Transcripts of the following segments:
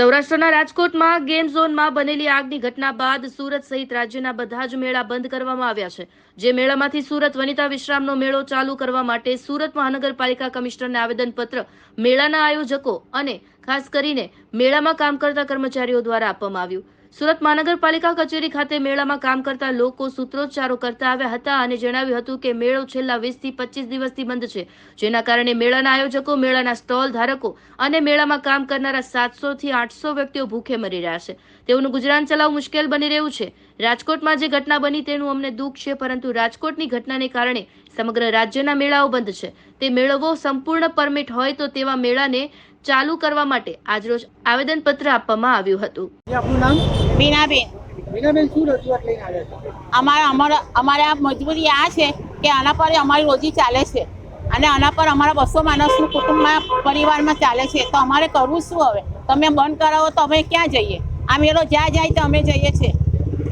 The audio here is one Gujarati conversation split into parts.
સૌરાષ્ટ્રના રાજકોટમાં ગેમ ઝોનમાં બનેલી આગની ઘટના બાદ સુરત સહિત રાજ્યના બધા જ મેળા બંધ કરવામાં આવ્યા છે. જે મેળામાંથી સુરત વનિતા વિશ્રામનો મેળો ચાલુ કરવા માટે સુરત મહાનગરપાલિકા કમિશનરને આવેદનપત્ર, મેળાના આયોજકો અને ખાસ કરીને મેળામાં કામ કરતા કર્મચારીઓ દ્વારા આપવામાં આવ્યું. સુરત મહાનગરપાલિકા કચેરી ખાતે મેળામાં કામ કરતા લોકો સૂત્રોચ્ચારો કરતા આવ્યા હતા અને જણાવ્યું હતું કે મેળો છેલ્લા વીસથી પચીસ દિવસથી બંધ છે, જેના કારણે મેળાના આયોજકો, મેળાના સ્ટોલ ધારકો અને મેળામાં કામ કરનારા સાતસો થી આઠસો વ્યક્તિઓ ભૂખે મરી રહ્યા છે. તેઓનું ગુજરાન ચલાવવું મુશ્કેલ બની રહ્યું છે. રાજકોટમાં જે ઘટના બની તેનું અમને દુઃખ છે, પરંતુ રાજકોટની ઘટનાને કારણે સમગ્ર રાજ્યના મેળાઓ બંધ છે. તે મેળવો સંપૂર્ણ પરમિટ હોય તો તેવા મેળાને ચાલુ કરવા માટે આજરોજ આવેદનપત્ર આપવામાં આવ્યું હતું. આપનું નામ? બીનાબેન મીનાબેન શું રજૂઆત લઈને આવ્યા છો? અમારા અમારા અમારે આ મજબૂરી આ છે કે આના પર અમારી રોજી ચાલે છે. અને આના પર અમારા બસો માણસનું કુટુંબમાં પરિવારમાં ચાલે છે. તો અમારે કરવું શું હવે? તમે બંધ કરાવો તો અમે ક્યાં જઈએ? આ મેળો જ્યાં જાય તો અમે જઈએ છીએ.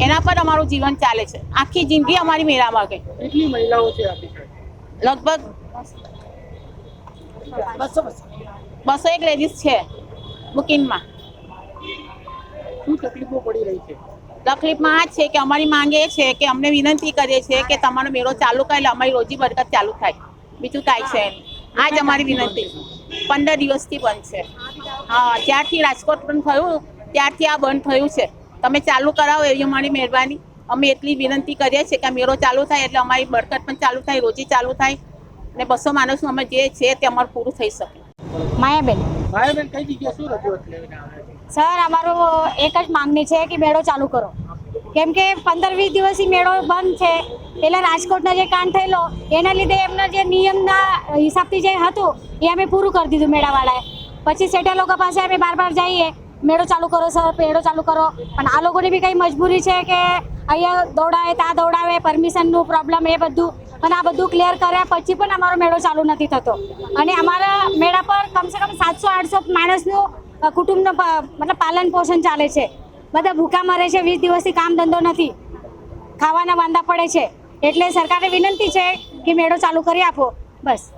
એના પર અમારું જીવન ચાલે છે. આખી જિંદગી અમારી મેળામાં ગઈ. કેટલી મહિલાઓ છે લગભગ બસો બસો. એક લેડીઝ છે બુકિંગમાં. શું તકલીફો પડી રહી છે? તકલીફમાં આ છે કે અમારી માંગ છે કે અમને વિનંતી કરીએ છીએ કે તમારો મેળો ચાલુ કરે એટલે અમારી રોજી બરકત ચાલુ થાય. બીજું કાંઈ છે આ જ અમારી વિનંતી. પંદર દિવસથી બંધ છે. હા જ્યારથી રાજકોટ બંધ થયું ત્યારથી આ બંધ થયું છે. તમે ચાલુ કરાવો એવી અમારી મહેરબાની. અમે એટલી વિનંતી કરીએ છીએ કે મેળો ચાલુ થાય એટલે અમારી બરકત પણ ચાલુ થાય રોજી ચાલુ થાય. ને બસો માણસનું અમે જે છે તે અમારું પૂરું થઈ શકે. માયાબેન. માયાબેન કઈ જગ્યાએ શું રજૂઆત લઈને સર અમારો એક જ માંગણી છે કે મેળો ચાલુ કરો. કેમ કે પંદર વીસ દિવસથી મેળો બંધ છે. એટલે રાજકોટનો જે કાંડ થયેલો એના લીધે એમના જે નિયમના હિસાબથી જે હતું એ અમે પૂરું કરી દીધું મેળાવાળાએ. પછી સેટા લોકો પાસે અમે બાર બાર જઈએ. મેળો ચાલુ કરો સર મેળો ચાલુ કરો. પણ આ લોકોની બી કંઈ મજબૂરી છે કે અહીંયા દોડાવે ત્યાં દોડાવે પરમિશનનું પ્રોબ્લેમ એ બધું. અને આ બધું ક્લિયર કર્યા પછી પણ અમારો મેળો ચાલુ નથી થતો. અને અમારા મેળા પર કમસે કમ સાતસો, આઠસો માણસનું કુટુંબનું મતલબ પાલન પોષણ ચાલે છે. બધા ભૂખા મરે છે, વીસ દિવસથી કામ ધંધો નથી. ખાવાના વાંધા પડે છે. એટલે સરકારને વિનંતી છે કે મેળો ચાલુ કરી આપો. બસ.